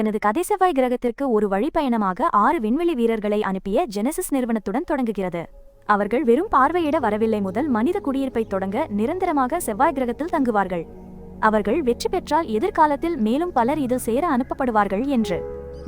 எனது கதை செவ்வாய் கிரகத்திற்கு ஒரு வழிப்பயணமாக ஆறு விண்வெளி வீரர்களை அனுப்பிய ஜெனசிஸ் நிறுவனத்துடன் தொடங்குகிறது. அவர்கள் வெறும் பார்வையிட வரவில்லை முதல் மனித குடியிருப்பை தொடங்க நிரந்தரமாக செவ்வாய் கிரகத்தில் தங்குவார்கள். அவர்கள் வெற்றி பெற்றால் எதிர்காலத்தில் மேலும் பலர் இதில் சேர அனுப்பப்படுவார்கள் என்று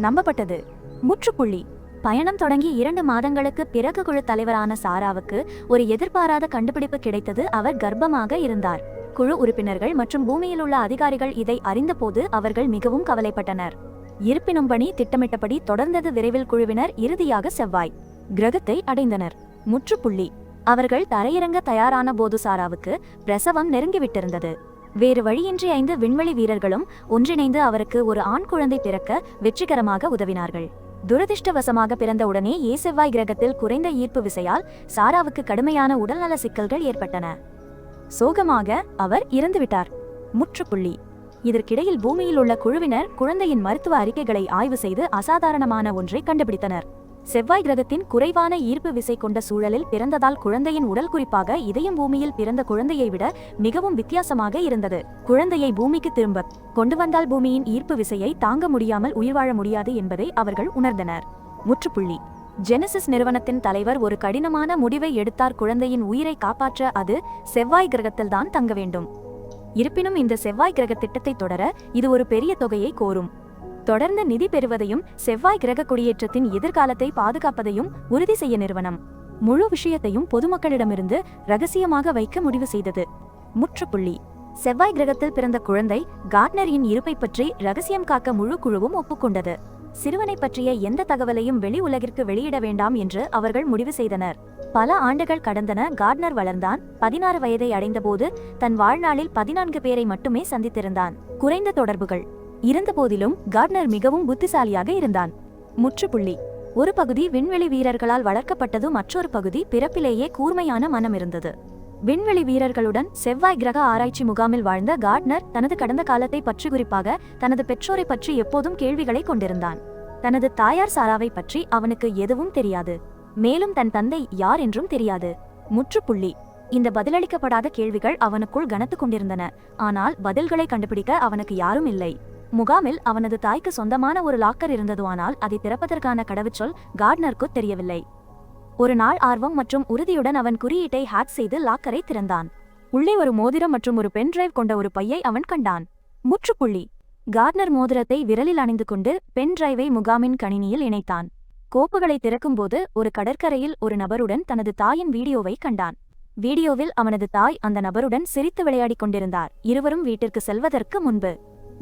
நம்பப்பட்டது. முற்றுப்புள்ளி. பயணம் தொடங்கி இரண்டு மாதங்களுக்கு பிறகு குழு தலைவரான சாராவுக்கு ஒரு எதிர்பாராத கண்டுபிடிப்பு கிடைத்தது அவர் கர்ப்பமாக இருந்தார். குழு உறுப்பினர்கள் மற்றும் பூமியில் உள்ள அதிகாரிகள் இதை அறிந்தபோது அவர்கள் மிகவும் கவலைப்பட்டனர். இருப்பினும் பணி திட்டமிட்டபடி தொடர்ந்தது விரைவில் குழுவினர் இறுதியாக செவ்வாய். கிரகத்தை அடைந்தனர். முற்றுப்புள்ளி. அவர்கள் தரையிறங்க தயாரான போது சாராவுக்கு பிரசவம் நெருங்கிவிட்டிருந்தது. வேறு வழியின்றி ஐந்து விண்வெளி வீரர்களும் ஒன்றிணைந்து அவருக்கு ஒரு ஆண் குழந்தை பிறக்க வெற்றிகரமாக உதவினார்கள். துரதிர்ஷ்டவசமாக பிறந்த உடனே ஏ செவ்வாய் கிரகத்தில் குறைந்த ஈர்ப்பு விசையால் சாராவுக்கு கடுமையான உடல்நல சிக்கல்கள் ஏற்பட்டன. சோகமாக அவர் இறந்துவிட்டார். முற்றுப்புள்ளி. இதற்கிடையில் பூமியில் உள்ள குழுவினர் குழந்தையின் மருத்துவ அறிக்கைகளை ஆய்வு செய்து அசாதாரணமான ஒன்றை கண்டுபிடித்தனர். செவ்வாய் கிரகத்தின் குறைவான ஈர்ப்பு விசை கொண்ட சூழலில் பிறந்ததால் குழந்தையின் உடல் குறிப்பாக இதயம் பூமியில் பிறந்த குழந்தையை விட மிகவும் வித்தியாசமாக இருந்தது. குழந்தையை பூமிக்கு திரும்ப கொண்டு வந்தால் பூமியின் ஈர்ப்பு விசையை தாங்க முடியாமல் உயிர் வாழ முடியாது என்பதை அவர்கள் உணர்ந்தனர். முற்றுப்புள்ளி. ஜெனசிஸ் நிறுவனத்தின் தலைவர் ஒரு கடினமான முடிவை எடுத்தார் குழந்தையின் உயிரை காப்பாற்ற அது செவ்வாய் கிரகத்தில்தான் தங்க வேண்டும். இருப்பினும் இந்த செவ்வாய் கிரக திட்டத்தை தொடர இது ஒரு பெரிய தொகையை கோரும். தொடர்ந்து நிதி பெறுவதையும் செவ்வாய் கிரக குடியேற்றத்தின் எதிர்காலத்தை பாதுகாப்பதையும் உறுதி செய்ய நிறுவனம். முழு விஷயத்தையும் பொதுமக்களிடமிருந்து ரகசியமாக வைக்க முடிவு செய்தது. முற்றுப்புள்ளி. செவ்வாய் கிரகத்தில் பிறந்த குழந்தை கார்ட்னரியின் இருப்பை பற்றி ரகசியம் காக்க முழு குழுவும் ஒப்புக்கொண்டது. சிறுவனை பற்றிய எந்த தகவலையும் வெளி உலகிற்கு வெளியிட வேண்டாம் என்று அவர்கள் முடிவு செய்தனர். பல ஆண்டுகள் கடந்தன கார்ட்னர் வளர்ந்தான். பதினாறு வயதை அடைந்தபோது தன் வாழ்நாளில் பதினான்கு பேரை மட்டுமே சந்தித்திருந்தான். குறைந்த தொடர்புகள். இருந்தபோதிலும் கார்ட்னர் மிகவும் புத்திசாலியாக இருந்தான். முற்றுப்புள்ளி. ஒரு பகுதி விண்வெளி வீரர்களால் வளர்க்கப்பட்டது மற்றொரு பகுதி பிறப்பிலேயே கூர்மையான மனம் இருந்தது. விண்வெளி வீரர்களுடன் செவ்வாய் கிரக ஆராய்ச்சி முகாமில் வாழ்ந்த கார்ட்னர் தனது கடந்த காலத்தை பற்றி குறிப்பாக தனது பெற்றோரை பற்றி எப்போதும் கேள்விகளை கொண்டிருந்தான். தனது தாயார் சாராவை பற்றி அவனுக்கு எதுவும் தெரியாது. மேலும் தன் தந்தை யார் என்றும் தெரியாது. முற்றுப்புள்ளி. இந்த பதிலளிக்கப்படாத கேள்விகள் அவனுக்குள் கனத்து கொண்டிருந்தன. ஆனால் பதில்களை கண்டுபிடிக்க அவனுக்கு யாரும் இல்லை. முகாமில் அவனது தாய்க்கு சொந்தமான ஒரு லாக்கர் இருந்ததுவானால் அதை திறப்பதற்கான கடவுச்சொல் கார்ட்னருக்கு தெரியவில்லை. ஒரு நாள் ஆர்வம் மற்றும் உறுதியுடன் அவன் குறியீட்டை ஹேக் செய்து லாக்கரை திறந்தான். உள்ளே ஒரு மோதிரம் மற்றும் ஒரு பென் டிரைவ் கொண்ட ஒரு பையை அவன் கண்டான். முற்றுப்புள்ளி. கார்ட்னர் மோதிரத்தை விரலில் அணிந்து கொண்டு பென் டிரைவை முகாமின் கணினியில் இணைத்தான். கோப்புகளை திறக்கும்போது ஒரு கடற்கரையில் ஒரு நபருடன் தனது தாயின் வீடியோவை கண்டான். வீடியோவில் அவனது தாய் அந்த நபருடன் சிரித்து விளையாடிக் கொண்டிருந்தார். இருவரும் வீட்டிற்கு செல்வதற்கு முன்பு.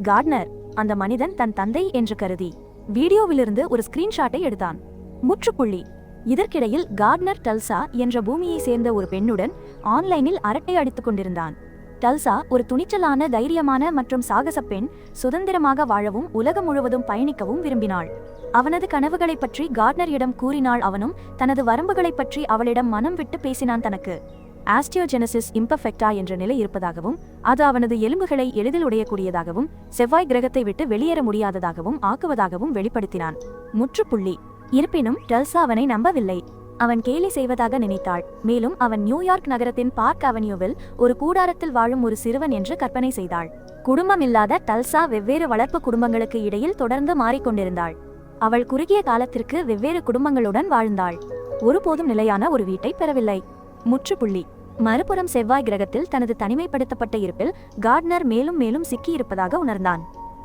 கார்ட்னர் அந்த மனிதன் தன் தந்தை என்று கருதி வீடியோவிலிருந்து ஒரு ஸ்கிரீன்ஷாட்டை எடுத்தான். முற்றுப்புள்ளி. இதற்கிடையில் கார்ட்னர் டல்சா என்ற பூமியை சேர்ந்த ஒரு பெண்ணுடன் ஆன்லைனில் அரட்டை அடித்துக் கொண்டிருந்தான். டல்சா ஒரு துணிச்சலான தைரியமான மற்றும் சாகச பெண் சுதந்திரமாக வாழவும் உலகம் முழுவதும் பயணிக்கவும் விரும்பினாள். அவனது கனவுகளைப் பற்றி கார்ட்னரிடம் கூறினாள் அவனும் தனது வரம்புகளைப் பற்றி அவளிடம் மனம் விட்டு பேசினான் தனக்கு. ஆஸ்டியோஜெனசிஸ் இம்பர்ஃபெக்டா என்ற நிலை இருப்பதாகவும் அது அவனது எலும்புகளை எளிதில் உடையக்கூடியதாகவும் செவ்வாய் கிரகத்தை விட்டு வெளியேற முடியாததாகவும் ஆக்குவதாகவும் வெளிப்படுத்தினான். முற்றுப்புள்ளி. இருப்பினும் டல்சா அவனை நம்பவில்லை. அவன் கேலி செய்வதாக நினைத்தாள். மேலும் அவன் நியூயார்க் நகரத்தின் பார்க் அவென்யூவில் ஒரு கூடாரத்தில் வாழும் ஒரு சிறுவன் என்று கற்பனை செய்தாள். குடும்பம் இல்லாத டல்சா வெவ்வேறு வளர்ப்பு குடும்பங்களுக்கு இடையில் தொடர்ந்து மாறிக்கொண்டிருந்தாள். அவள் குறுகிய காலத்திற்கு வெவ்வேறு குடும்பங்களுடன் வாழ்ந்தாள். ஒருபோதும் நிலையான ஒரு வீட்டை பெறவில்லை. முற்றுப்புள்ளி. மறுபுறம் செவ்வாய் கிரகத்தில் தனது தனிமைப்படுத்தப்பட்ட இருப்பில் கார்ட்னர் மேலும் மேலும் சிக்கியிருப்பதாக உணர்ந்தான்.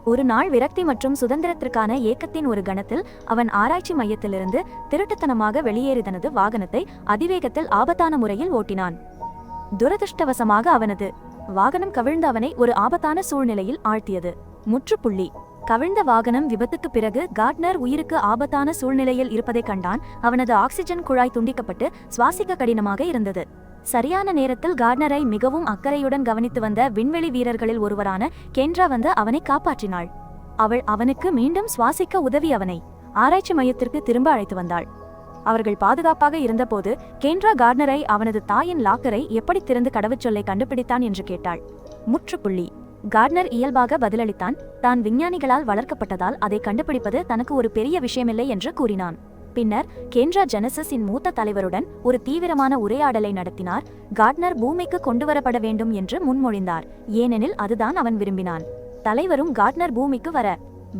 ஒரு நாள் விரக்தி மற்றும் சுதந்திரத்திற்கான ஏக்கத்தின் ஒரு கணத்தில் அவன் ஆராய்ச்சி மையத்திலிருந்து திருட்டுத்தனமாக வெளியேறி தனது வாகனத்தை அதிவேகத்தில் ஆபத்தான முறையில் ஓட்டினான். துரதிருஷ்டவசமாக அவனது வாகனம் கவிழ்ந்த அவனை ஒரு ஆபத்தான சூழ்நிலையில் ஆழ்த்தியது. முற்றுப்புள்ளி. கவிழ்ந்த வாகனம் விபத்துக்கு பிறகு கார்ட்னர் உயிருக்கு ஆபத்தான சூழ்நிலையில் இருப்பதைக் கண்டான். அவனது ஆக்சிஜன் குழாய் துண்டிக்கப்பட்டு சுவாசிக்க கடினமாக இருந்தது. சரியான நேரத்தில் கார்ட்னரை மிகவும் அக்கறையுடன் கவனித்து வந்த விண்வெளி வீரர்களில் ஒருவரான கென்ட்ரா வந்து அவனை காப்பாற்றினாள். அவள் அவனுக்கு மீண்டும் சுவாசிக்க உதவி அவனை ஆராய்ச்சி மையத்திற்கு திரும்ப அழைத்து வந்தாள். அவர்கள் பாதுகாப்பாக இருந்தபோது கேன்ட்ரா கார்டனரை அவனது தாயின் லாக்கரை எப்படி திறந்து கடவுச்சொல்லை கண்டுபிடித்தான் என்று கேட்டாள். முற்றுப்புள்ளி. கார்ட்னர் இயல்பாக பதிலளித்தான் தான் விஞ்ஞானிகளால் வளர்க்கப்பட்டதால் அதை கண்டுபிடிப்பது தனக்கு ஒரு பெரிய விஷயமில்லை என்று கூறினான். பின்னர் கென்ரா ஜெனசிஸின் மூத்த தலைவருடன் ஒரு தீவிரமான உரையாடலை நடத்தினார். கார்ட்னர் பூமிக்கு கொண்டுவரப்பட வேண்டும் என்று முன்மொழிந்தார். ஏனெனில் அதுதான் அவன் விரும்பினான். தலைவரும் கார்ட்னர் பூமிக்கு வர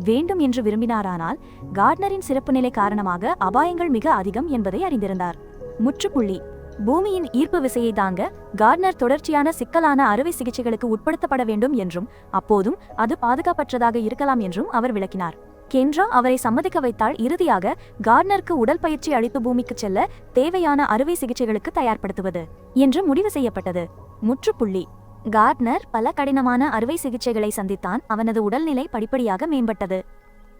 வேண்டும் என்று விரும்பினாரானால் கார்ட்னரின் சிறப்பு நிலை காரணமாக அபாயங்கள் மிக அதிகம் என்பதை அறிந்திருந்தார். முற்றுப்புள்ளி. பூமியின் ஈர்ப்பு விசையை தாங்க கார்ட்னர் தொடர்ச்சியான சிக்கலான அறுவை சிகிச்சைகளுக்கு உட்படுத்தப்பட வேண்டும் என்றும் அப்போதும் அது பாதுகாப்பற்றதாக இருக்கலாம் என்றும் அவர் விளக்கினார். கென்ரா அவரை சம்மதிக்க வைத்தால் இறுதியாக கார்ட்னருக்கு உடல் பயிற்சி அளித்து பூமிக்கு செல்ல தேவையான அறுவை சிகிச்சைகளுக்கு தயார்படுத்துவது என்று முடிவு செய்யப்பட்டது. முற்றுப்புள்ளி. கார்ட்னர் பல கடினமான அறுவை சிகிச்சைகளை சந்தித்தான் அவனது உடல்நிலை படிப்படியாக மேம்பட்டது.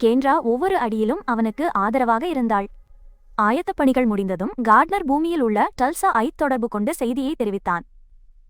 கேன்ரா ஒவ்வொரு அடியிலும் அவனுக்கு ஆதரவாக இருந்தாள். ஆயத்தப் பணிகள் முடிந்ததும் கார்ட்னர் பூமியில் உள்ள டல்சா ஐ தொடர்பு கொண்டு செய்தியை தெரிவித்தான்.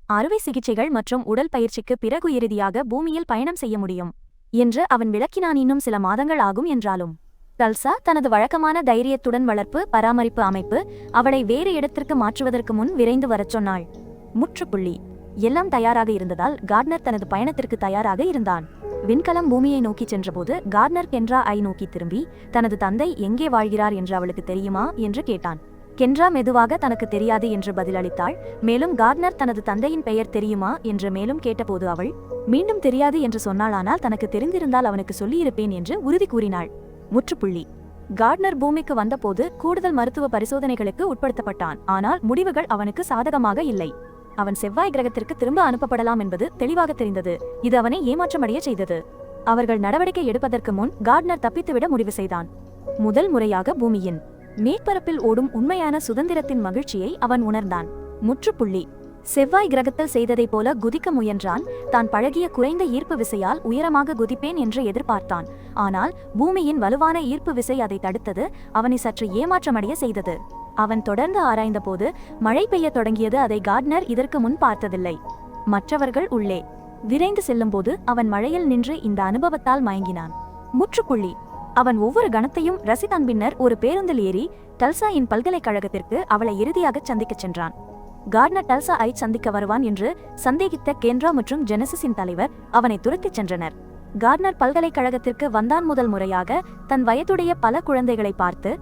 அறுவை சிகிச்சைகள் மற்றும் உடல் பயிற்சிக்கு பிறகு இறுதியாக பூமியில் பயணம் செய்ய முடியும். என்று அவன் விளக்கினான். இன்னும் சில மாதங்கள் ஆகும் என்றாலும் கல்சா தனது வழக்கமான தைரியத்துடன் வளர்ப்பு பராமரிப்பு அமைப்பு அவளை வேறு இடத்திற்கு மாற்றுவதற்கு முன் விரைந்து வரச் சொன்னாள். முற்றுப்புள்ளி. எல்லாம் தயாராக இருந்ததால் கார்ட்னர் தனது பயணத்திற்கு தயாராக இருந்தான். விண்கலம் பூமியை நோக்கி சென்றபோது கார்ட்னர் கென்ரா ஐ நோக்கி திரும்பி தனது தந்தை எங்கே வாழ்கிறார் என்று அவளுக்கு தெரியுமா? என்று கேட்டான். கென்ரா மெதுவாக தனக்கு தெரியாது என்று பதிலளித்தாள். மேலும் கார்ட்னர் தனது தந்தையின் பெயர் தெரியுமா என்று மேலும் கேட்டபோது அவள் மீண்டும் தெரியாது என்று சொன்னாளானால் தனக்கு தெரிந்திருந்தால் அவனுக்கு சொல்லியிருப்பேன் என்று உறுதி கூறினாள். முற்றுப்புள்ளி. கார்ட்னர் பூமிக்கு வந்தபோது கூடுதல் மருத்துவ பரிசோதனைகளுக்கு உட்படுத்தப்பட்டான். ஆனால் முடிவுகள் அவனுக்கு சாதகமாக இல்லை. அவன் செவ்வாய் கிரகத்திற்கு திரும்ப அனுப்பப்படலாம் என்பது தெளிவாக தெரிந்தது. இது அவனை ஏமாற்றமடைய செய்தது. அவர்கள் நடவடிக்கை எடுப்பதற்கு முன் கார்ட்னர் தப்பித்துவிட முடிவு செய்தான். முதல் முறையாக பூமியின் மேற்பரப்பில் ஓடும் உண்மையான சுதந்திரத்தின் மகிழ்ச்சியை அவன் உணர்ந்தான். முற்றுப்புள்ளி. செவ்வாய் கிரகத்தில் செய்ததைப் போல குதிக்க முயன்றான். தான் பழகிய குறைந்த ஈர்ப்பு விசையால் உயரமாக குதிப்பேன் என்று எதிர்பார்த்தான். ஆனால் பூமியின் வலுவான ஈர்ப்பு விசை அதை தடுத்தது. அவனை சற்று ஏமாற்றமடைய செய்தது. அவன் தொடர்ந்து ஆராய்ந்தபோது மழை பெய்யத் தொடங்கியது அதை கார்ட்னர் இதற்கு முன் பார்த்ததில்லை. மற்றவர்கள் உள்ளே. விரைந்து செல்லும்போது அவன் மழையில் நின்று இந்த அனுபவத்தால் மயங்கினான். முற்றுப்புள்ளி. அவன் ஒவ்வொரு கணத்தையும் ரசித்தான் பின்னர் ஒரு பேருந்தில் ஏறி டல்சாயின் பல்கலைக்கழகத்திற்கு அவளை இறுதியாகச் சந்திக்கச் சென்றான். கார்ட்னர் டல்சா ஐ சந்திக்க வருவான் என்று சந்தேகித்த கேன்ரா மற்றும் ஜெனசிஸின் தலைவர் அவனை துரத்திச் சென்றனர். கார்னர் பல்கலைக்கழகத்திற்கு வந்தான் முதல் முறையாக தன் வயதுடைய பல குழந்தைகளை பார்த்து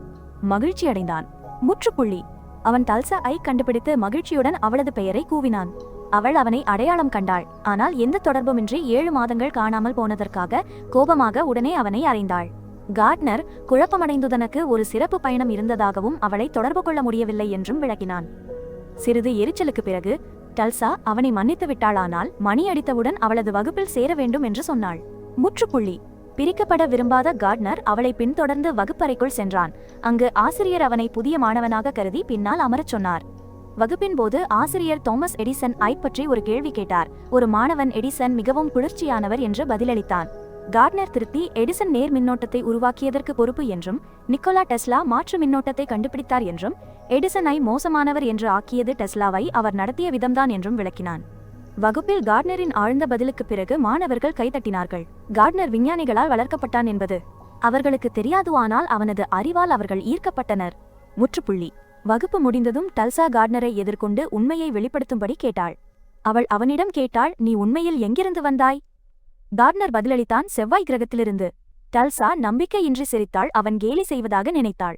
மகிழ்ச்சியடைந்தான். முற்றுப்புள்ளி. அவன் டல்சா ஐ கண்டுபிடித்து மகிழ்ச்சியுடன் அவளது பெயரை கூவினான். அவள் அவனை அடையாளம் கண்டாள். ஆனால் எந்த தொடர்புமின்றி ஏழு மாதங்கள் காணாமல் போனதற்காக கோபமாக உடனே அவனை அறைந்தாள். கார்ட்னர் குழப்பமடைந்துதனக்கு ஒரு சிறப்பு பயணம் இருந்ததாகவும் அவளை தொடர்பு கொள்ள முடியவில்லை என்றும் விளக்கினான். சிறிது எரிச்சலுக்கு பிறகு டல்சா அவனை மன்னித்து விட்டாளானால் மணி அடித்தவுடன் அவளது வகுப்பில் சேர வேண்டும் என்று சொன்னாள். முற்றுப்புள்ளி. பிரிக்கப்பட விரும்பாத கார்ட்னர் அவளை பின்தொடர்ந்து வகுப்பறைக்குள் சென்றான். அங்கு ஆசிரியர் அவனை புதிய மாணவனாக கருதி பின்னால் அமரச் சொன்னார். வகுப்பின் போது ஆசிரியர் தோமஸ் எடிசன் ஐ பற்றி ஒரு கேள்வி கேட்டார். ஒரு மாணவன் எடிசன் மிகவும் குளிர்ச்சியானவர் என்று பதிலளித்தான். கார்ட்னர் திருத்தி எடிசன் நேர் மின்னோட்டத்தை உருவாக்கியதற்கு பொறுப்பு என்றும் நிக்கோலா டெஸ்லா மாற்று மின்னோட்டத்தை கண்டுபிடித்தார் என்றும் எடிசனை மோசமானவர் என்று ஆக்கியது டெஸ்லாவை அவர் நடத்திய விதம்தான் என்றும் விளக்கினான். வகுப்பில் கார்ட்னரின் ஆழ்ந்த பதிலுக்கு பிறகு மாணவர்கள் கைதட்டினார்கள். கார்ட்னர் விஞ்ஞானிகளால் வளர்க்கப்பட்டான் என்பது அவர்களுக்கு தெரியாதுவானால் அவனது அறிவால் அவர்கள் ஈர்க்கப்பட்டனர். முற்றுப்புள்ளி. வகுப்பு முடிந்ததும் டல்சா கார்ட்னரை எதிர்கொண்டு உண்மையை வெளிப்படுத்தும்படி கேட்டாள். அவள் அவனிடம் கேட்டாள் நீ உண்மையில் எங்கிருந்து வந்தாய்? கார்ட்னர் பதிலளித்தான் செவ்வாய் கிரகத்திலிருந்து. டல்சா நம்பிக்கையின்றி சிரித்தாள் அவன் கேலி செய்வதாக நினைத்தாள்.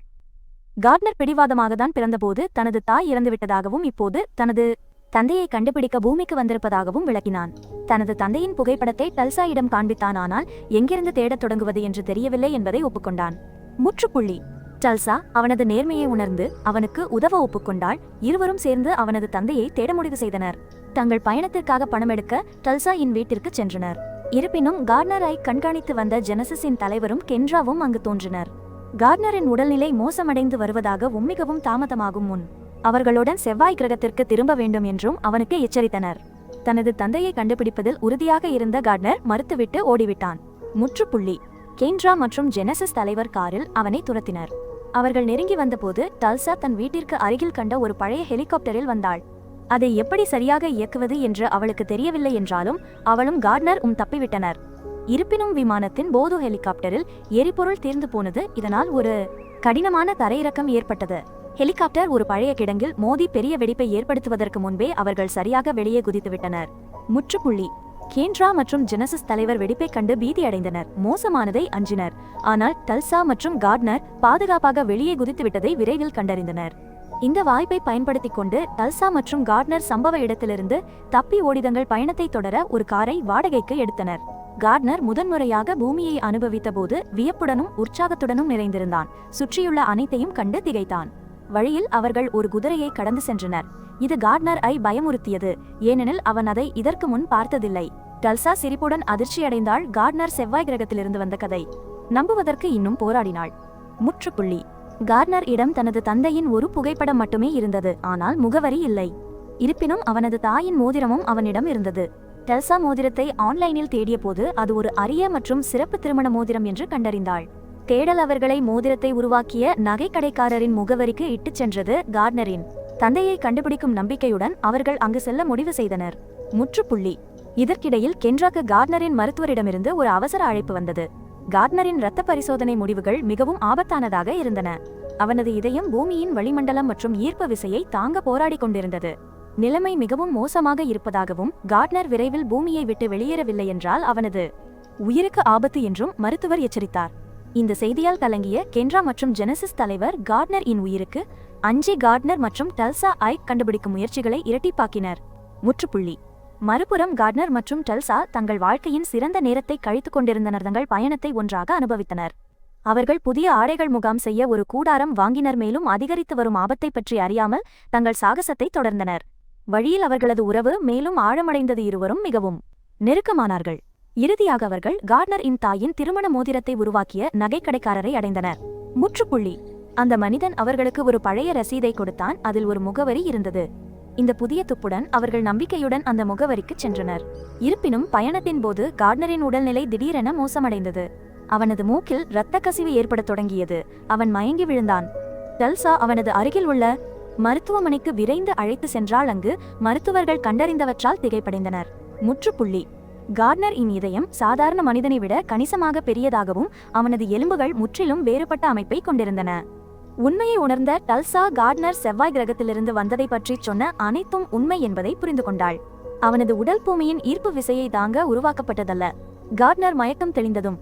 கார்ட்னர் பிடிவாதமாகத்தான் பிறந்தபோது தனது தாய் இறந்துவிட்டதாகவும் இப்போது தனது தந்தையை கண்டுபிடிக்க பூமிக்கு வந்திருப்பதாகவும் விளக்கினான். தனது தந்தையின் புகைப்படத்தை டல்சாயிடம் காண்பித்தான் ஆனால் எங்கிருந்து தேடத் தொடங்குவது என்று தெரியவில்லை என்பதை ஒப்புக்கொண்டான். முற்றுப்புள்ளி. டல்சா அவனது நேர்மையை உணர்ந்து அவனுக்கு உதவ ஒப்புக்கொண்டாள். இருவரும் சேர்ந்து அவனது தந்தையை தேட முடிவு செய்தனர். தங்கள் பயணத்திற்காக பணம் எடுக்க டல்சாயின் வீட்டிற்கு சென்றனர். இருப்பினும் கார்னரை கண்காணித்து வந்த ஜெனசிஸின் தலைவரும் கென்ராவும் அங்கு தோன்றினர். கார்ட்னரின் உடல்நிலை மோசமடைந்து வருவதாகவும் மிகவும் தாமதமாகும் முன் அவர்களுடன் செவ்வாய் கிரகத்திற்கு திரும்ப வேண்டும் என்றும் அவனுக்கு எச்சரித்தனர். தனது தந்தையை கண்டுபிடிப்பதில் உறுதியாக இருந்த கார்ட்னர் மறுத்துவிட்டு ஓடிவிட்டான். முற்றுப்புள்ளி கேன்ட்ரா மற்றும் ஜெனசிஸ் தலைவர் காரில் அவனை துரத்தினர். அவர்கள் நெருங்கி வந்தபோது டல்சா தன் வீட்டிற்கு அருகில் கண்ட ஒரு பழைய ஹெலிகாப்டரில் வந்தாள். அதை எப்படி சரியாக இயக்குவது என்று அவளுக்கு தெரியவில்லை என்றாலும் அவளும் கார்ட்னர் உம் தப்பிவிட்டனர். இருப்பினும் விமானத்தின் போது ஹெலிகாப்டரில் எரிபொருள் தீர்ந்து போனது இதனால் ஒரு கடினமான தரையிறக்கம் ஏற்பட்டது. ஹெலிகாப்டர் ஒரு பழைய கிடங்கில் மோதி பெரிய வெடிப்பை ஏற்படுத்துவதற்கு முன்பே அவர்கள் சரியாக வெளியே குதித்துவிட்டனர். முற்றுப்புள்ளி. கேன்ட்ரா மற்றும் ஜெனசிஸ் தலைவர் வெடிப்பைக் கண்டு பீதியடைந்தனர். மோசமானதை அஞ்சினர். ஆனால் டல்சா மற்றும் கார்ட்னர் பாதுகாப்பாக வெளியே குதித்துவிட்டதை விரைவில் கண்டறிந்தனர். இந்த வாய்ப்பை பயன்படுத்திக் கொண்டு டல்சா மற்றும் கார்ட்னர் சம்பவ இடத்திலிருந்து தப்பி ஓடிதங்கள் பயணத்தை தொடர ஒரு காரை வாடகைக்கு எடுத்தனர். கார்ட்னர் முதன்முறையாக பூமியை அனுபவித்த போது வியப்புடனும் உற்சாகத்துடனும் நிறைந்திருந்தான். சுற்றியுள்ள அனைத்தையும் கண்டு திகைத்தான். வழியில் அவர்கள் ஒரு குதிரையை கடந்து சென்றனர். இது கார்ட்னர் ஐ பயமுறுத்தியது. ஏனெனில் அவன் அதை இதற்கு முன் பார்த்ததில்லை. டல்சா சிரிப்புடன் அதிர்ச்சியடைந்தாள் கார்ட்னர் செவ்வாய் கிரகத்திலிருந்து வந்த கதை. நம்புவதற்கு இன்னும் போராடினாள். முற்றுப்புள்ளி. கார்னர் இடம் தனது தந்தையின் ஒரு புகைப்படம் மட்டுமே இருந்தது. ஆனால் முகவரி இல்லை. இருப்பினும் அவனது தாயின் மோதிரமும் அவனிடம் இருந்தது. டெல்சா மோதிரத்தை ஆன்லைனில் தேடியபோது அது ஒரு அரிய மற்றும் சிறப்பு திருமண மோதிரம் என்று கண்டறிந்தாள். தேடல் அவர்களை மோதிரத்தை உருவாக்கிய நகைக்கடைக்காரரின் முகவரிக்கு இட்டுச் சென்றது கார்னரின். தந்தையை கண்டுபிடிக்கும் நம்பிக்கையுடன் அவர்கள் அங்கு செல்ல முடிவு செய்தனர். முற்றுப்புள்ளி. இதற்கிடையில் கென்றாக்கு கார்னரின் மருத்துவரிடமிருந்து ஒரு அவசர அழைப்பு வந்தது. கார்ட்னரின் இரத்த பரிசோதனை முடிவுகள் மிகவும் ஆபத்தானதாக இருந்தன. அவனது இதயம் பூமியின் வளிமண்டலம் மற்றும் ஈர்ப்பு விசையை தாங்க போராடிக் கொண்டிருந்தது. நிலைமை மிகவும் மோசமாக இருப்பதாகவும் கார்ட்னர் விரைவில் பூமியை விட்டு வெளியேறவில்லை என்றால் அவனது உயிருக்கு ஆபத்து என்றும் மருத்துவர் எச்சரித்தார். இந்த செய்தியால் கலங்கிய கென்ரா மற்றும் ஜெனசிஸ் தலைவர் கார்ட்னர் இன் உயிருக்கு அஞ்சி கார்ட்னர் மற்றும் டல்சா ஐக் கண்டுபிடிக்கும் முயற்சிகளை இரட்டிப்பாக்கினர். முற்றுப்புள்ளி. மறுபுறம் கார்ட்னர் மற்றும் டல்சா தங்கள் வாழ்க்கையின் சிறந்த நேரத்தை கழித்துக் கொண்டிருந்தனர். தங்கள் பயணத்தை ஒன்றாக அனுபவித்தனர். அவர்கள் புதிய ஆடைகள் முகாம் செய்ய ஒரு கூடாரம் வாங்கினர். மேலும் அதிகரித்து வரும் ஆபத்தை பற்றி அறியாமல் தங்கள் சாகசத்தை தொடர்ந்தனர். வழியில் அவர்களது உறவு மேலும் ஆழமடைந்தது இருவரும் மிகவும் நெருக்கமானார்கள். இறுதியாக அவர்கள் கார்ட்னர் இன் தாயின் திருமண மோதிரத்தை உருவாக்கிய நகைக்கடைக்காரரை அடைந்தனர். முற்றுப்புள்ளி. அந்த மனிதன் அவர்களுக்கு ஒரு பழைய ரசீதை கொடுத்தான். அதில் ஒரு முகவரி இருந்தது. இந்த புதிய துப்புடன் அவர்கள் நம்பிக்கையுடன் அந்த முகவரிக்கு சென்றனர். இருப்பினும் பயணத்தின் போது கார்ட்னரின் உடல்நிலை திடீரென மோசமடைந்தது. அவனது மூக்கில் இரத்த கசிவு ஏற்படத் தொடங்கியது. அவன் மயங்கி விழுந்தான். டல்சா அவனது அருகில் உள்ள மருத்துவமனைக்கு விரைந்து அழைத்து சென்றால் அங்கு மருத்துவர்கள் கண்டறிந்தவற்றால் திகைப்படைந்தனர். முற்றுப்புள்ளி. கார்ட்னர் இன் இதயம் சாதாரண மனிதனை விட கணிசமாக பெரியதாகவும் அவனது எலும்புகள் முற்றிலும் வேறுபட்ட அமைப்பை கொண்டிருந்தன. உண்மையை உணர்ந்த டல்சா கார்ட்னர் செவ்வாய் கிரகத்திலிருந்து வந்ததை பற்றி சொன்ன அனைத்தும் உண்மை என்பதை புரிந்து கொண்டாள். அவனது உடல் பூமியின் ஈர்ப்பு விசையை தாங்க உருவாக்கப்பட்டதல்ல. கார்ட்னர் மயக்கம் தெளிந்ததும்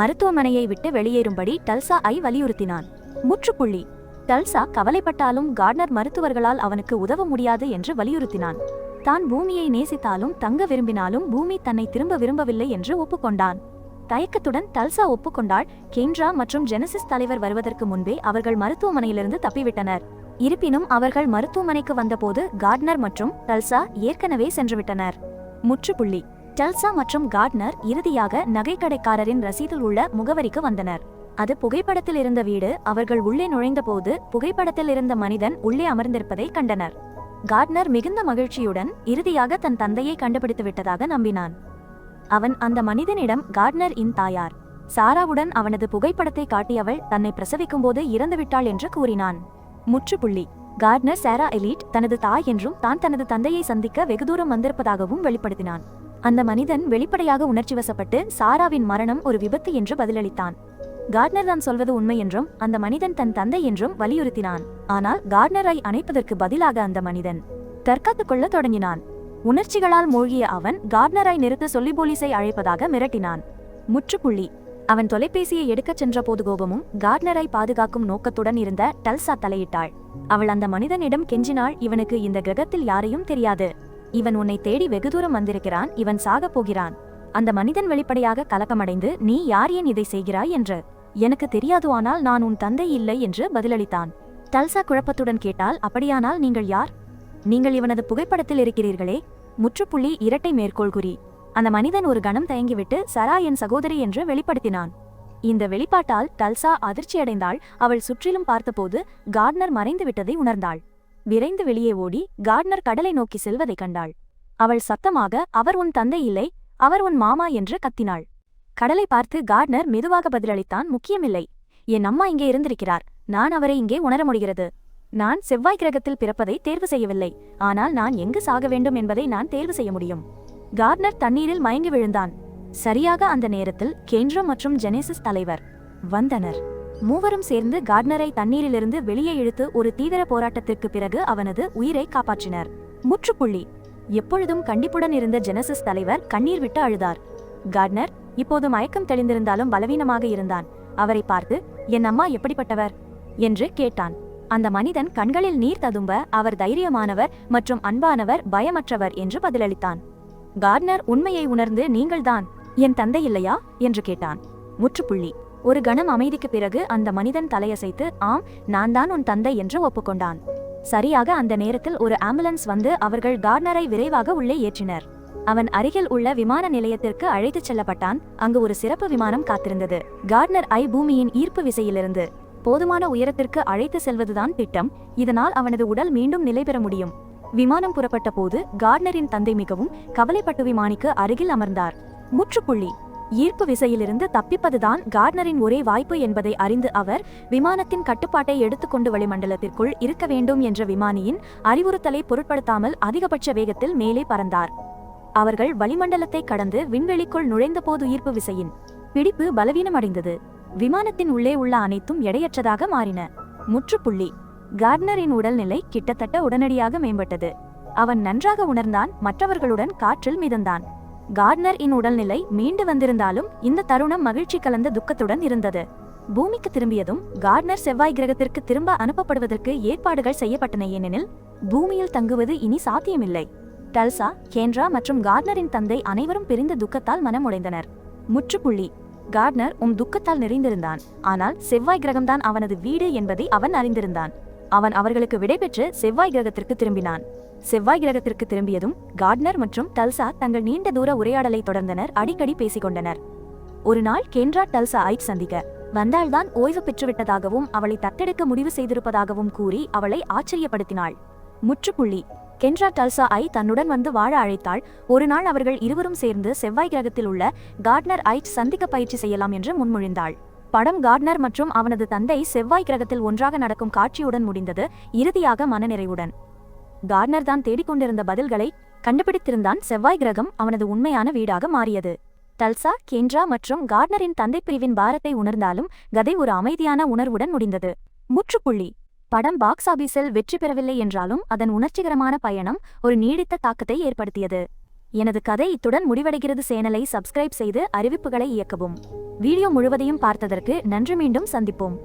மருத்துவமனையை விட்டு வெளியேறும்படி டல்சா ஐ வலியுறுத்தினான். முற்றுப்புள்ளி. டல்சா கவலைப்பட்டாலும் கார்ட்னர் மருத்துவர்களால் அவனுக்கு உதவ முடியாது என்று வலியுறுத்தினான். தான் பூமியை நேசித்தாலும் தங்க விரும்பினாலும் பூமி தன்னை திரும்ப விரும்பவில்லை என்று ஒப்புக்கொண்டான். தயக்கத்துடன் டல்சா ஒப்புக்கொண்டால் கென்ட்ரா மற்றும் ஜெனசிஸ் தலைவர் வருவதற்கு முன்பே அவர்கள் மருத்துவமனையிலிருந்து தப்பிவிட்டனர். இருப்பினும் அவர்கள் மருத்துவமனைக்கு வந்தபோது கார்ட்னர் மற்றும் டல்சா ஏற்கனவே சென்றுவிட்டனர். முற்றுப்புள்ளி. டல்சா மற்றும் கார்ட்னர் இறுதியாக நகைக்கடைக்காரரின் ரசீதில் உள்ள முகவரிக்கு வந்தனர். அது புகைப்படத்தில் இருந்த வீடு அவர்கள் உள்ளே நுழைந்தபோது புகைப்படத்தில் இருந்த மனிதன் உள்ளே அமர்ந்திருப்பதை கண்டனர். கார்ட்னர் மிகுந்த மகிழ்ச்சியுடன் இறுதியாக தன் தந்தையை கண்டுபிடித்து விட்டதாக நம்பினான். அவன் அந்த மனிதனிடம் கார்ட்னர் இன் தாயார். சாராவுடன் அவனது புகைப்படத்தை காட்டியவள் தன்னை பிரசவிக்கும்போது இறந்துவிட்டாள் என்று கூறினான். முற்றுப்புள்ளி. கார்ட்னர் சாரா எலீட் தனது தாய் என்றும் தான் தனது தந்தையை சந்திக்க வெகு தூரம் வந்திருப்பதாகவும் வெளிப்படுத்தினான். அந்த மனிதன் வெளிப்படையாக உணர்ச்சிவசப்பட்டு சாராவின் மரணம் ஒரு விபத்து என்று பதிலளித்தான். கார்ட்னர் தான் சொல்வது உண்மை என்றும் அந்த மனிதன் தன் தந்தை என்றும் வலியுறுத்தினான். ஆனால் கார்ட்னரை அணைப்பதற்கு பதிலாக அந்த மனிதன் தற்காத்துக் கொள்ள தொடங்கினான். உணர்ச்சிகளால் மூழ்கிய அவன் கார்ட்னரை நிறுத்த சொல்லி போலீஸை அழைப்பதாக மிரட்டினான். முற்றுப்புள்ளி. அவன் தொலைபேசியை எடுக்கச் சென்ற போது கோபமும் கார்ட்னரை பாதுகாக்கும் நோக்கத்துடன் இருந்த டல்சா தலையிட்டாள். அவள் அந்த மனிதனிடம் கெஞ்சினாள் இவனுக்கு இந்த கிரகத்தில் யாரையும் தெரியாது. இவன் உன்னை தேடி வெகு தூரம் வந்திருக்கிறான் இவன் சாகப் போகிறான். அந்த மனிதன் வெளிப்படையாக கலக்கமடைந்து நீ யார் ஏன் இதை செய்கிறாய்? என்று. எனக்கு தெரியாது ஆனால் நான் உன் தந்தை இல்லை என்று பதிலளித்தான். டல்சா குழப்பத்துடன் கேட்டால் அப்படியானால் நீங்கள் யார்? நீங்கள் இவனது புகைப்படத்தில் இருக்கிறீர்களே. முற்றுப்புள்ளி இரட்டை மேற்கோள் குறி அந்த மனிதன் ஒரு கணம் தயங்கிவிட்டு சரா என் சகோதரி என்று வெளிப்படுத்தினான். இந்த வெளிப்பாட்டால் டல்சா அதிர்ச்சியடைந்தாள் அவள் சுற்றிலும் பார்த்தபோது கார்ட்னர் மறைந்து விட்டதை உணர்ந்தாள். விரைந்து வெளியே ஓடி கார்ட்னர் கடலை நோக்கி செல்வதை கண்டாள். அவள் சத்தமாக அவர் உன் தந்தை இல்லை. அவர் உன் மாமா என்று கத்தினாள். கடலை பார்த்து கார்ட்னர் மெதுவாக பதிலளித்தான் முக்கியமில்லை. என் அம்மா இங்கே இருந்திருக்கிறார். நான் அவரை இங்கே உணர முடிகிறது. நான் செவ்வாய் கிரகத்தில் பிறப்பதை தேர்வு செய்யவில்லை. ஆனால் நான் எங்கு சாக வேண்டும் என்பதை நான் தேர்வு செய்ய முடியும். கார்ட்னர் தண்ணீரில் மயங்கி விழுந்தான். சரியாக அந்த நேரத்தில் கேந்திரம் மற்றும் ஜெனேசிஸ் தலைவர் வந்தனர். மூவரும் சேர்ந்து கார்ட்னரை தண்ணீரிலிருந்து வெளியே இழுத்து ஒரு தீவிர போராட்டத்திற்கு பிறகு அவனது உயிரை காப்பாற்றினர். முற்றுப்புள்ளி. எப்பொழுதும் கண்டிப்புடன் இருந்த ஜெனசிஸ் தலைவர் கண்ணீர் விட்டு அழுதார். கார்ட்னர் இப்போது மயக்கம் தெளிந்திருந்தாலும் பலவீனமாக இருந்தான். அவரை பார்த்து என் அம்மா எப்படிப்பட்டவர்? என்று கேட்டான். அந்த மனிதன் கண்களில் நீர் ததும்ப அவர் தைரியமானவர் மற்றும் அன்பானவர் பயமற்றவர் என்று பதிலளித்தான். கார்ட்னர் உண்மையை உணர்ந்து நீங்கள்தான் என் தந்தை இல்லையா? என்று கேட்டான். முற்றுப்புள்ளி. ஒரு கணம் அமைதிக்கு பிறகு அந்த மனிதன் தலையசைத்து ஆம் நான் தான் உன் தந்தை என்று ஒப்புக்கொண்டான். சரியாக அந்த நேரத்தில் ஒரு ஆம்புலன்ஸ் வந்து அவர்கள் கார்ட்னரை விரைவாக உள்ளே ஏற்றினர். அவன் அருகில் உள்ள விமான நிலையத்திற்கு அழைத்துச் செல்லப்பட்டான். அங்கு ஒரு சிறப்பு விமானம் காத்திருந்தது. கார்ட்னர் ஐ பூமியின் ஈர்ப்பு விசையிலிருந்து போதுமான உயரத்திற்கு அழைத்து செல்வதுதான் திட்டம். இதனால் அவனது உடல் மீண்டும் நிலை பெற முடியும். விமானம் புறப்பட்ட போது கார்ட்னரின் தந்தை மிகவும் கவலைப்பட்டு விமானிக்கு அருகில் அமர்ந்தார். முற்றுப்புள்ளி. ஈர்ப்பு விசையிலிருந்து தப்பிப்பதுதான் கார்ட்னரின் ஒரே வாய்ப்பு என்பதை அறிந்து அவர் விமானத்தின் கட்டுப்பாட்டை எடுத்துக்கொண்டு வளிமண்டலத்திற்குள் இருக்க வேண்டும் என்ற விமானியின் அறிவுறுத்தலை பொருட்படுத்தாமல் அதிகபட்ச வேகத்தில் மேலே பறந்தார். அவர்கள் வளிமண்டலத்தை கடந்து விண்வெளிக்குள் நுழைந்தபோது ஈர்ப்பு விசையின் பிடிப்பு பலவீனமடைந்தது. விமானத்தின் உள்ளே உள்ள அனைத்தும் எடையற்றதாக மாறின. முற்றுப்புள்ளி. கார்ட்னரின் உடல்நிலை கிட்டத்தட்ட உடனடியாக மேம்பட்டது. அவன் நன்றாக உணர்ந்தான் மற்றவர்களுடன் காற்றில் மிதந்தான். கார்ட்னர் இன் உடல்நிலை மீண்டு வந்திருந்தாலும் இந்த தருணம் மகிழ்ச்சி கலந்த துக்கத்துடன் இருந்தது. பூமிக்கு திரும்பியதும் கார்ட்னர் செவ்வாய் கிரகத்திற்கு திரும்ப அனுப்பப்படுவதற்கு ஏற்பாடுகள் செய்யப்பட்டன ஏனெனில் பூமியில் தங்குவது இனி சாத்தியமில்லை. டல்சா கேன்ரா மற்றும் கார்ட்னரின் தந்தை அனைவரும் பிரிந்த துக்கத்தால் மனம் உடைந்தனர் முற்றுப்புள்ளி. கார்ட்னர் உம் துக்கத்தால் நிறைந்திருந்தான். ஆனால் செவ்வாய் கிரகம்தான் அவனது வீடு என்பதை அவன் அறிந்திருந்தான். அவன் அவர்களுக்கு விடைபெற்று செவ்வாய் கிரகத்திற்கு திரும்பினான். செவ்வாய் கிரகத்திற்கு திரும்பியதும் கார்ட்னர் மற்றும் டல்சா தங்கள் நீண்ட தூர உரையாடலை தொடர்ந்தனர். அடிக்கடி பேசிக்கொண்டனர். ஒரு நாள் கென்ரா டல்சா ஐட் சந்திக்க வந்தால்தான் ஓய்வு பெற்றுவிட்டதாகவும் அவளை தத்தெடுக்க முடிவு செய்திருப்பதாகவும் கூறி அவளை ஆச்சரியப்படுத்தினாள். முற்றுப்புள்ளி. கென்ரா டல்சா ஐ தன்னுடன் வந்து வாழ அழைத்தாள். ஒரு நாள் அவர்கள் இருவரும் சேர்ந்து செவ்வாய் கிரகத்தில் உள்ள கார்ட்னர் ஐட் சந்திக்க பயிற்சி செய்யலாம் என்று முன்மொழிந்தாள். படம் கார்ட்னர் மற்றும் அவனது தந்தை செவ்வாய் கிரகத்தில் ஒன்றாக நடக்கும் காட்சியுடன் முடிந்தது. இறுதியாக மனநிறைவுடன். கார்ட்னர் தான் தேடிக்கொண்டிருந்த பதில்களை கண்டுபிடித்திருந்தான் செவ்வாய் கிரகம் அவனது உண்மையான வீடாக மாறியது. டல்சா கேன்ட்ரா மற்றும் கார்ட்னரின் தந்தை பிரிவின் பாரத்தை உணர்ந்தாலும் கதை ஒரு அமைதியான உணர்வுடன் முடிந்தது. முற்றுப்புள்ளி. படம் பாக்ஸ் ஆபீஸில் வெற்றி பெறவில்லை என்றாலும் அதன் உணர்ச்சிகரமான பயணம் ஒரு நீடித்த தாக்கத்தை ஏற்படுத்தியது. எனது கதை இத்துடன் முடிவடைகிறது. சேனலை சப்ஸ்கிரைப் செய்து அறிவிப்புகளை இயக்கவும். வீடியோ முழுவதையும் பார்த்ததற்கு நன்றி. மீண்டும் சந்திப்போம்.